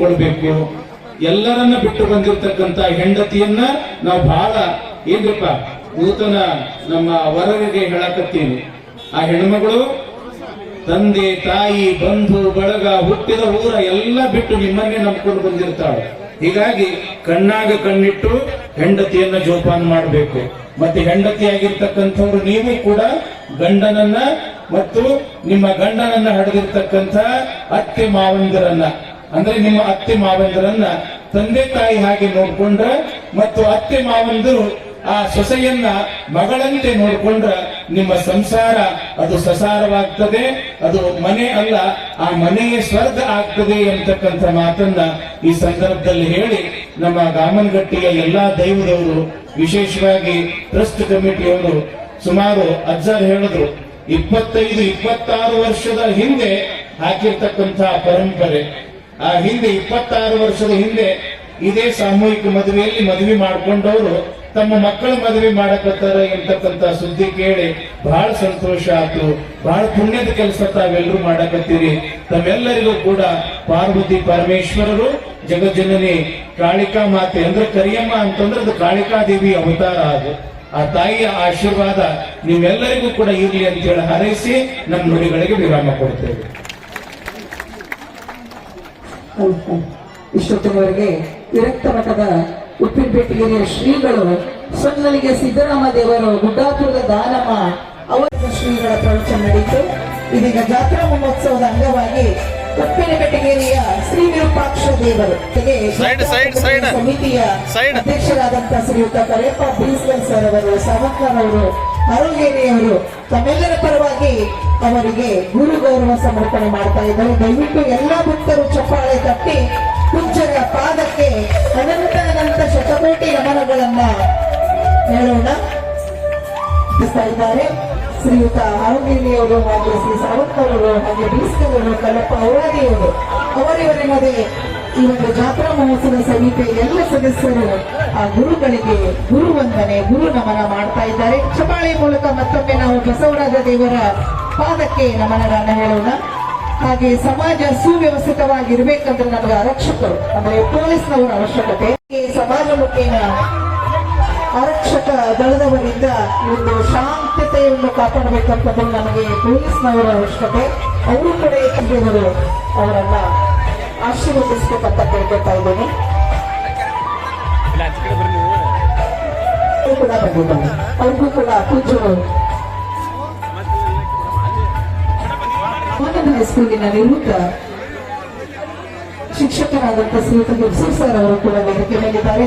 ಕೊಡ್ಬೇಕು ಎಲ್ಲರನ್ನ ಬಿಟ್ಟು ಬಂದಿರತಕ್ಕಂತ ಹೆಂಡತಿಯನ್ನ ನಾವು ಬಹಳ ಏನ್ರಪ್ಪ, ನೂತನ ನಮ್ಮ ವರರಿಗೆ ಹೇಳಕತ್ತೀವಿ. ಆ ಹೆಣ್ಮಗಳು, ತಂದೆ, ತಾಯಿ, ಬಂಧು, ಬಳಗ, ಹುಟ್ಟಿದ ಊರ ಎಲ್ಲ ಬಿಟ್ಟು ನಿಮ್ಮನ್ನೇ ನಂಬ್ಕೊಂಡು ಬಂದಿರ್ತಾಳೆ. ಹೀಗಾಗಿ ಕಣ್ಣಾಗ ಕಣ್ಣಿಟ್ಟು ಹೆಂಡತಿಯನ್ನ ಜೋಪಾನ ಮಾಡಬೇಕು. ಮತ್ತೆ ಹೆಂಡತಿ ಆಗಿರ್ತಕ್ಕಂಥವ್ರು ನೀವು ಕೂಡ ಗಂಡನನ್ನ ಮತ್ತು ನಿಮ್ಮ ಗಂಡನನ್ನ ಹಡೆದಿರ್ತಕ್ಕಂಥ ಅತ್ತೆ ಮಾವಂದಿರನ್ನ, ಅಂದ್ರೆ ನಿಮ್ಮ ಅತ್ತೆ ಮಾವಂದಿರನ್ನ ತಂದೆ ತಾಯಿ ಹಾಗೆ ನೋಡ್ಕೊಂಡ್ರ ಮತ್ತು ಅತ್ತೆ ಮಾವಂದಿರು ಆ ಸೊಸೆಯನ್ನ ಮಗಳಂತೆ ನೋಡ್ಕೊಂಡ್ರ ನಿಮ್ಮ ಸಂಸಾರ ಅದು ಸಸಾರವಾಗ್ತದೆ, ಅದು ಮನೆ ಅಲ್ಲ, ಆ ಮನೆಯೇ ಸ್ವರ್ಗ ಆಗ್ತದೆ ಅಂತಕ್ಕಂಥ ಮಾತನ್ನ ಈ ಸಂದರ್ಭದಲ್ಲಿ ಹೇಳಿ ನಮ್ಮ ಗಾಮನಗಟ್ಟಿಯ ಎಲ್ಲಾ ದೈವದವರು ವಿಶೇಷವಾಗಿ ಟ್ರಸ್ಟ್ ಕಮಿಟಿಯವರು ಸುಮಾರು ಅಜ್ಜಾರ್ ಹೇಳಿದ್ರು. ಇಪ್ಪತ್ತೈದು, ಇಪ್ಪತ್ತಾರು ವರ್ಷದ ಹಿಂದೆ ಹಾಕಿರ್ತಕ್ಕಂತಹ ಪರಂಪರೆ. ಆ ಹಿಂದೆ ಇಪ್ಪತ್ತಾರು ವರ್ಷದ ಹಿಂದೆ ಇದೇ ಸಾಮೂಹಿಕ ಮದುವೆಯಲ್ಲಿ ಮದುವೆ ಮಾಡ್ಕೊಂಡವರು ತಮ್ಮ ಮಕ್ಕಳ ಮದುವೆ ಮಾಡಕತ್ತಾರ ಎಂತಕ್ಕಂತ ಸುದ್ದಿ ಕೇಳಿ ಬಹಳ ಸಂತೋಷ ಆಯ್ತು. ಬಹಳ ಪುಣ್ಯದ ಕೆಲಸ ತಾವೆಲ್ಲರೂ ಮಾಡಕತ್ತೀರಿ. ತಮ್ಮೆಲ್ಲರಿಗೂ ಕೂಡ ಪಾರ್ವತಿ ಪರಮೇಶ್ವರರು, ಜಗಜ್ಜನನಿ ಕಾಳಿಕಾ ಮಾತೆ, ಅಂದ್ರೆ ಕರಿಯಮ್ಮ ಅಂತಂದ್ರೆ ಅದು ಕಾಳಿಕಾ ದೇವಿ ಅವತಾರ ಅದು. ಆ ತಾಯಿಯ ಆಶೀರ್ವಾದ ನಿಮ್ಮೆಲ್ಲರಿಗೂ ಕೂಡ ಇರಲಿ ಅಂತ ಹೇಳಿ ಹಾರೈಸಿ ನಮ್ಮ ನುಡಿಗಳಿಗೆ ವಿರಾಮ ಕೊಡ್ತೇವೆ. ಇಷ್ಟೊತ್ತಿನವರೆಗೆ ವಿರಕ್ತ ಮಠದ ಉಪ್ಪಿನಪೇಟೆಯ ಶ್ರೀಗಳು, ಸೊನ್ನಲಿಗೆ ಸಿದ್ದರಾಮ ದೇವರು, ಗುಡ್ಡಾಪುರದ ದಾನಮ್ಮ ಅವರ ಶ್ರೀಗಳ ಪ್ರವಚನ ನಡೆಯಿತು ಇದೀಗ ಜಾತ್ರಾ ಮಹೋತ್ಸವದ ಸೈಡ್ ಸೈಡ್ ಸೈಡ್. Side. ಅಧ್ಯಕ್ಷರಾದಂತಹ ಶ್ರೀಯುತ ಕರೆಯಪ್ಪ ಬೀಸ್ಗಲ್ ಸರ್ ಅವರು ಸಾವಂಕರ್ ಅವರು ಅರುಗೇರಿಯವರು ತಮ್ಮೆಲ್ಲರ ಪರವಾಗಿ ಅವರಿಗೆ ಗುರು ಗೌರವ ಸಮರ್ಪಣೆ ಮಾಡ್ತಾ ಇದ್ದಾರೆ. ದಯವಿಟ್ಟು ಎಲ್ಲ ಭಕ್ತರು ಚಪ್ಪಾಳೆ ತಟ್ಟಿ ಕುಂಚರ ಪಾದಕ್ಕೆ ಅನಂತ ಅನಂತ ಶತಕೋಟಿ ನಮನಗಳನ್ನ ಹೇಳೋಣ. ಇದ್ದಾರೆ. ಶ್ರೀಯುತ ಅರುಗೇರಿಯವರು ಹಾಗೆ ಶ್ರೀ ಸಾವಂಕರ್ ಅವರು ಹಾಗೆ ಬೀಸ್ಕರ್ ಅವರು ಕಲ್ಲಪ್ಪ ಔರಾದಿಯವರು ಅವರಿವರಿಲ್ಲದೆ ಈ ಒಂದು ಜಾತ್ರಾ ಮಹೋತ್ಸವ ಸಮಿತಿ ಎಲ್ಲ ಸದಸ್ಯರು ಆ ಗುರುಗಳಿಗೆ ಗುರು ವಂದನೆ, ಗುರು ನಮನ ಮಾಡ್ತಾ ಇದ್ದಾರೆ. ಚಪಾಳಿ ಮೂಲಕ ಮತ್ತೊಮ್ಮೆ ನಾವು ಬಸವರಾಜ ದೇವರ ಪಾದಕ್ಕೆ ನಮನಗಳನ್ನು ಹೇಳೋಣ. ಹಾಗೆ ಸಮಾಜ ಸುವ್ಯವಸ್ಥಿತವಾಗಿರ್ಬೇಕಂದ್ರೆ ನಮಗೆ ಆರಕ್ಷಕರು, ಅಂದ್ರೆ ಪೊಲೀಸ್ನವರ ಅವಶ್ಯಕತೆ. ಸಮಾಜ ಮುಖೇನ ಆರಕ್ಷಕ ದಳದವರಿಂದ ಒಂದು ಶಾಂತತೆಯನ್ನು ಕಾಪಾಡಬೇಕಂತಂದ್ರೆ ನಮಗೆ ಪೊಲೀಸ್ನವರ ಅವಶ್ಯಕತೆ. ಅವರು ಕೂಡ ಅವರನ್ನ ಆಶೀರ್ವದಿಸಬೇಕಂತ ಕೇಳ್ಕೊತಾ ಇದ್ದೀನಿ. ಕೂಡ ಬಂದಿದ್ದಾರೆ. ಅವ್ರಿಗೂ ಕೂಡ ಮಾನವ ಹೈಸ್ಕೂಲಿನ ನಿವೃತ್ತ ಶಿಕ್ಷಕರಾದಂತಹ ಶ್ರೀಯುತ ಸರ್ ಅವರು ಕೂಡ ವೇದಿಕೆ ಮೇಲಿದ್ದಾರೆ.